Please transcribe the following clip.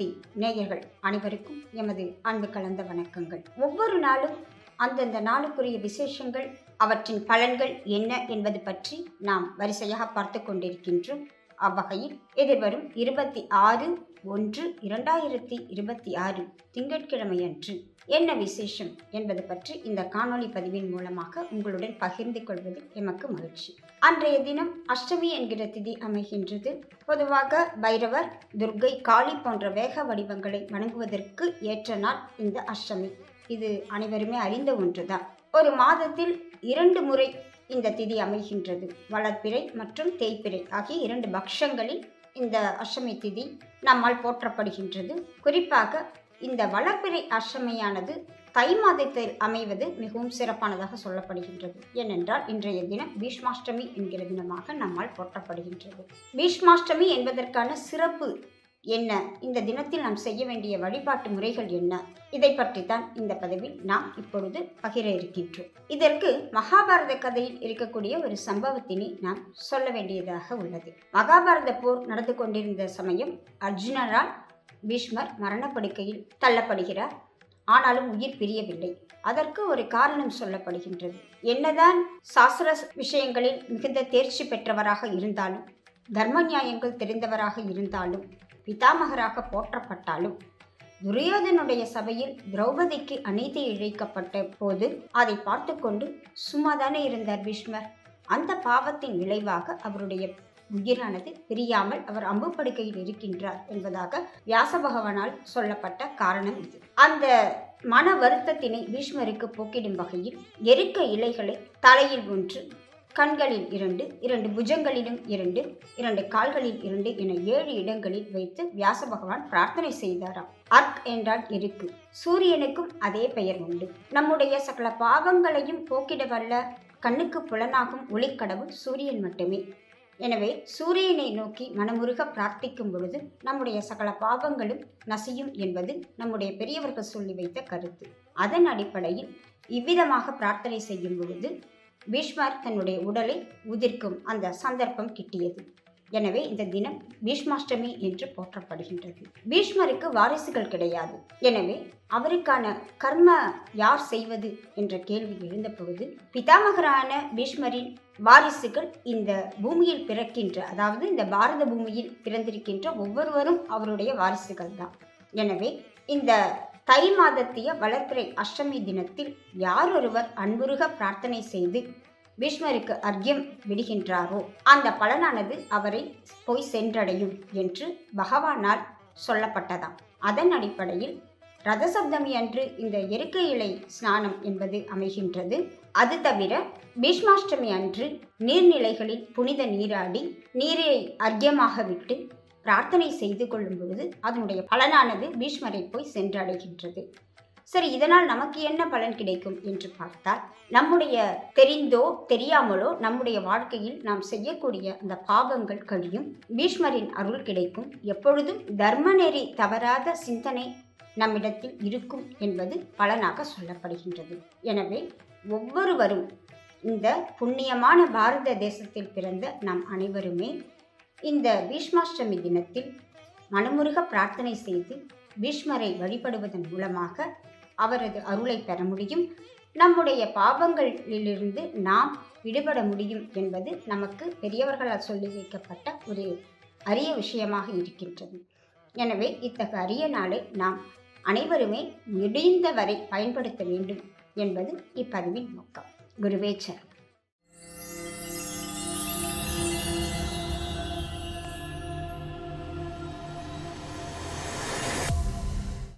பக்தி நேயர்கள் அனைவருக்கும் எமது அன்பு கலந்த வணக்கங்கள். ஒவ்வொரு நாளும் அந்தந்த நாளுக்குரிய விசேஷங்கள் அவற்றின் பலன்கள் என்ன என்பது பற்றி நாம் வரிசையாக பார்த்து கொண்டிருக்கின்றோம். அவ்வகையில் எதிர்வரும் இருபத்தி ஆறு ஒன்று இரண்டாயிரத்தி இருபத்தி ஆறு திங்கட்கிழமையன்று. என்ன விசேஷம் என்பது பற்றி இந்த காணொளி பதிவின் மூலமாக உங்களுடன் பகிர்ந்து கொள்வது எமக்கு மகிழ்ச்சி. அன்றைய தினம் அஷ்டமி என்கிற திதி அமைகின்றது. பொதுவாக பைரவர் துர்க்கை காளி போன்ற வேக வடிவங்களை வணங்குவதற்கு ஏற்ற நாள் இந்த அஷ்டமி. இது அனைவருமே அறிந்த ஒன்றுதான். ஒரு மாதத்தில் இரண்டு முறை இந்த திதி அமைகின்றது. வளர்ப்பிறை மற்றும் தேய்ப்பிறை ஆகிய இரண்டு பக்ஷங்களில் இந்த அஷ்டமி திதி நம்மால் போற்றப்படுகின்றது. குறிப்பாக இந்த வளர்ப்பிறை அஷ்டமியானது தை மாதத்தில் அமைவது மிகவும் சிறப்பானதாக சொல்லப்படுகின்றது. ஏனென்றால் இன்றைய தினம் பீஷ்மாஷ்டமி என்கிற தினமாக நம்மால் போற்றப்படுகின்றது. பீஷ்மாஷ்டமி என்பதற்கான சிறப்பு என்ன? இந்த தினத்தில் நாம் செய்ய வேண்டிய வழிபாட்டு முறைகள் என்ன? இதை பற்றி தான் இந்த பதிவில் நாம் இப்பொழுது பகிர இருக்கின்றோம். இதற்கு மகாபாரத கதையில் இருக்கக்கூடிய ஒரு சம்பவத்தினை நாம் சொல்ல வேண்டியதாக உள்ளது. மகாபாரத போர் நடந்து கொண்டிருந்த சமயம் அர்ஜுனரால் பீஷ்மர் மரணப்படுக்கையில் தள்ளப்படுகிறார். ஆனாலும் உயிர் பிரியவில்லை. அதற்கு ஒரு காரணம் சொல்லப்படுகின்றது. என்னதான் சாஸ்திர விஷயங்களில் மிகுந்த தேர்ச்சி பெற்றவராக இருந்தாலும் தர்ம நியாயங்கள் தெரிந்தவராக இருந்தாலும் பிதாமகராக போற்றப்பட்டாலும் துரியோதனுடைய சபையில் திரௌபதிக்கு அநீதி இழைக்கப்பட்ட போது அதை பார்த்து கொண்டு சும்மாதானே இருந்தார் பீஷ்மர். அந்த பாவத்தின் விளைவாக அவருடைய உயிரானது பிரியாமல் அவர் அம்பு படுக்கையில் இருக்கின்றார் என்பதாக வியாச பகவானால் சொல்லப்பட்ட காரணம் இது. அந்த மன வருத்தத்தினை பீஷ்மருக்கு போக்கிடும் வகையில் எருக்க இலைகளை தலையில் ஒன்று கண்களில் இரண்டு இரண்டு புஜங்களிலும் இரண்டு இரண்டு கால்களில் இரண்டு என ஏழு இடங்களில் வைத்து வியாச பகவான் பிரார்த்தனை செய்தாராம். அர்க் என்றால் இருக்கு சூரியனுக்கும் அதே பெயர் உண்டு. நம்முடைய சகல பாவங்களையும் போக்கிட வல்ல கண்ணுக்கு புலனாகும் ஒளிக்கடவுள் சூரியன் மட்டுமே. எனவே சூரியனை நோக்கி மனமுருக பிரார்த்திக்கும் பொழுது நம்முடைய சகல பாவங்களும் நசியும் என்பது நம்முடைய பெரியவர்கள் சொல்லி வைத்த கருத்து. அதன் அடிப்படையில் இவ்விதமாக பிரார்த்தனை செய்யும் பொழுது பீஷ்மர் தன்னுடைய உடலை உதிர்க்கும் அந்த சந்தர்ப்பம் கிட்டியது. எனவே இந்த தினம் பீஷ்மாஷ்டமி என்று போற்றப்படுகின்றது. பீஷ்மருக்கு வாரிசுகள் கிடையாது. எனவே அவருக்கான கர்ம யார் செய்வது என்ற கேள்வி எழுந்த பிதாமகரான பீஷ்மரின் வாரிசுகள் இந்த பூமியில் பிறக்கின்ற அதாவது இந்த பாரத பூமியில் பிறந்திருக்கின்ற ஒவ்வொருவரும் அவருடைய வாரிசுகள் தான் எனவே இந்த தை மாதத்திய வளர்பிறை அஷ்டமி தினத்தில் யார் ஒருவர் அன்புருக பிரார்த்தனை செய்து பீஷ்மருக்கு அர்க்கியம் விடுகின்றாரோ? அந்த பலனானது அவரை போய் சென்றடையும் என்று பகவானால் சொல்லப்பட்டதாம். அதன் அடிப்படையில் ரதசப்தமி அன்று இந்த எருக்கை இலை ஸ்நானம் என்பது அமைகின்றது. அது தவிர பீஷ்மாஷ்டமி அன்று நீர்நிலைகளில் புனித நீராடி நீரை அர்க்கியமாக விட்டு பிரார்த்தனை செய்து கொள்ளும் பொழுது அதனுடைய பலனானது பீஷ்மரை போய் சென்றடைகின்றது. சரி இதனால் நமக்கு என்ன பலன் கிடைக்கும் என்று பார்த்தால் நம்முடைய தெரிந்தோ தெரியாமலோ நம்முடைய வாழ்க்கையில் நாம் செய்யக்கூடிய அந்த பாவங்கள் கழியும் பீஷ்மரின் அருள் கிடைக்கும். எப்பொழுதும் தர்மநெறி தவறாத சிந்தனை நம்மிடத்தில் இருக்கும் என்பது பலனாக சொல்லப்படுகின்றது. எனவே ஒவ்வொருவரும் இந்த புண்ணியமான பாரத தேசத்தில் பிறந்த நாம் அனைவருமே இந்த பீஷ்மாஷ்டமி தினத்தில் மனமுருக பிரார்த்தனை செய்து பீஷ்மரை வழிபடுவதன் மூலமாக அவரது அருளை பெற முடியும். நம்முடைய பாவங்களிலிருந்து நாம் விடுபட முடியும் என்பது நமக்கு பெரியவர்களால் சொல்லி வைக்கப்பட்ட ஒரு அரிய விஷயமாக இருக்கின்றது. எனவே இத்தகைய அரிய நாளை நாம் அனைவருமே முடிந்த வரை பயன்படுத்த வேண்டும் என்பது இப்பதிவின் நோக்கம். குருவேச்சர்